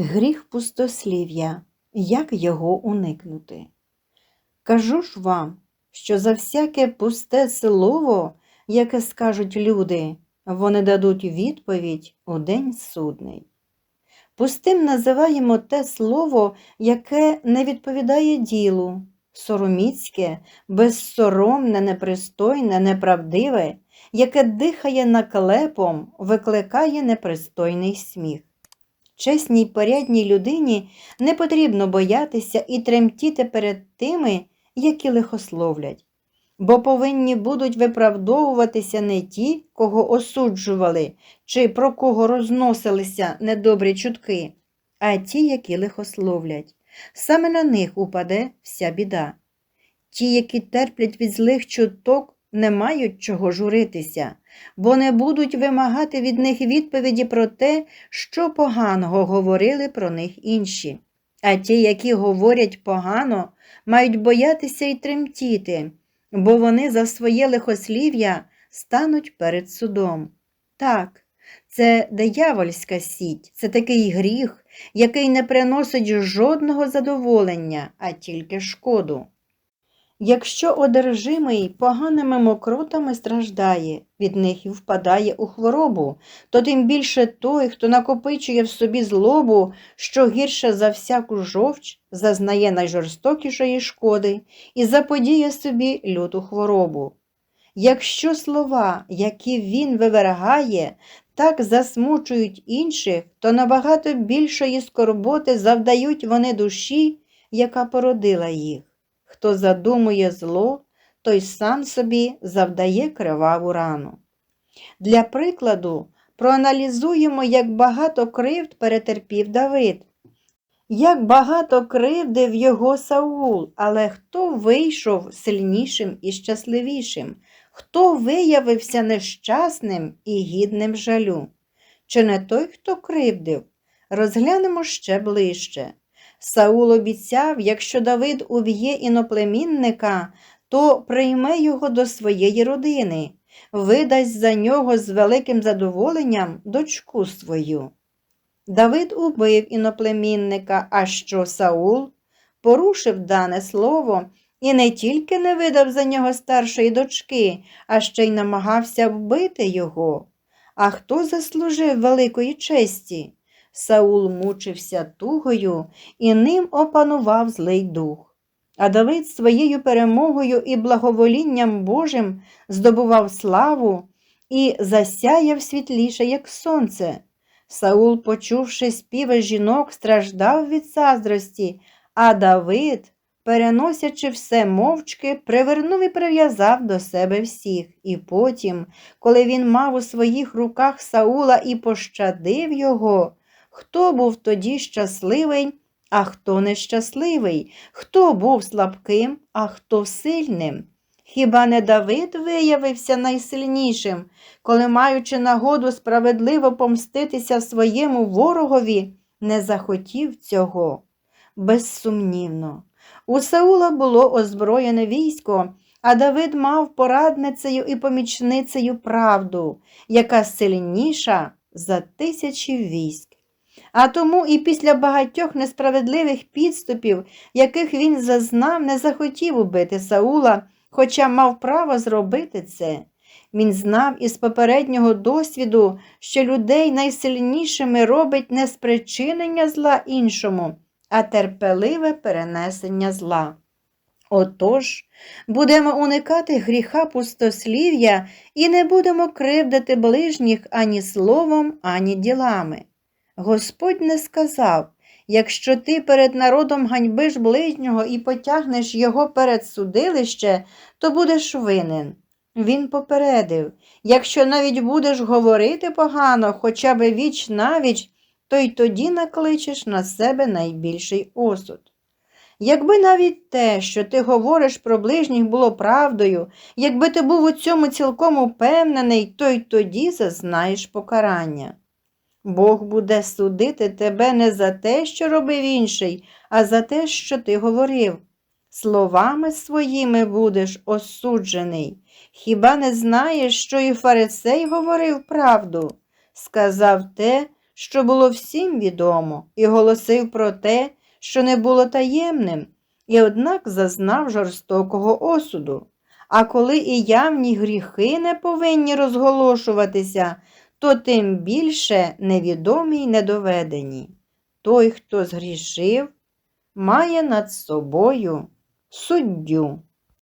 Гріх пустослів'я. Як його уникнути? Кажу ж вам, що за всяке пусте слово, яке скажуть люди, вони дадуть відповідь у день судний. Пустим називаємо те слово, яке не відповідає ділу, сороміцьке, безсоромне, непристойне, неправдиве, яке дихає наклепом, викликає непристойний сміх. Чесній порядній людині не потрібно боятися і тремтіти перед тими, які лихословлять, бо повинні будуть виправдовуватися не ті, кого осуджували, чи про кого розносилися недобрі чутки, а ті, які лихословлять. Саме на них упаде вся біда. Ті, які терплять від злих чуток, не мають чого журитися, бо не будуть вимагати від них відповіді про те, що поганого говорили про них інші. А ті, які говорять погано, мають боятися й тремтіти, бо вони за своє лихослів'я стануть перед судом. Так, це диявольська сіть, це такий гріх, який не приносить жодного задоволення, а тільки шкоду. Якщо одержимий поганими мокротами страждає, від них і впадає у хворобу, то тим більше той, хто накопичує в собі злобу, що гірше за всяку жовч, зазнає найжорстокішої шкоди і заподіє собі люту хворобу. Якщо слова, які він вивергає, так засмучують інших, то набагато більшої скорботи завдають вони душі, яка породила їх. Хто задумує зло, той сам собі завдає криваву рану. Для прикладу, проаналізуємо, як багато кривд перетерпів Давид. Як багато кривдив його Саул, але хто вийшов сильнішим і щасливішим, хто виявився нещасним і гідним жалю? Чи не той, хто кривдив? Розглянемо ще ближче. Саул обіцяв, якщо Давид уб'є іноплемінника, то прийме його до своєї родини, видасть за нього з великим задоволенням дочку свою. Давид убив іноплемінника, а що Саул порушив дане слово і не тільки не видав за нього старшої дочки, а ще й намагався вбити його. А хто заслужив великої честі? Саул мучився тугою і ним опанував злий дух. А Давид своєю перемогою і благоволінням Божим здобував славу і засяяв світліше, як сонце. Саул, почувши співи жінок, страждав від заздрості, а Давид, переносячи все мовчки, привернув і прив'язав до себе всіх. І потім, коли він мав у своїх руках Саула і пощадив його, хто був тоді щасливий, а хто нещасливий, хто був слабким, а хто сильним. Хіба не Давид виявився найсильнішим, коли, маючи нагоду справедливо помститися своєму ворогові, не захотів цього? Безсумнівно. У Саула було озброєне військо, а Давид мав порадницею і помічницею правду, яка сильніша за тисячі військ. А тому і після багатьох несправедливих підступів, яких він зазнав, не захотів убити Саула, хоча мав право зробити це. Він знав із попереднього досвіду, що людей найсильнішими робить не спричинення зла іншому, а терпеливе перенесення зла. Отож, будемо уникати гріха пустослів'я і не будемо кривдити ближніх ані словом, ані ділами. Господь не сказав якщо ти перед народом ганьбиш ближнього і потягнеш його перед судилище, то будеш винен. Він попередив якщо навіть будеш говорити погано, хоча б віч навіч, то й тоді накличеш на себе найбільший осуд. Якби навіть те, що ти говориш про ближніх, було правдою, якби ти був у цьому цілком упевнений, то й тоді зазнаєш покарання. Бог буде судити тебе не за те, що робив інший, а за те, що ти говорив. Словами своїми будеш осуджений. Хіба не знаєш, що і фарисей говорив правду? Сказав те, що було всім відомо, і голосив про те, що не було таємним, і однак зазнав жорстокого осуду. А коли і явні гріхи не повинні розголошуватися, то тим більше невідомі й недоведені. Той, хто згрішив, має над собою суддю.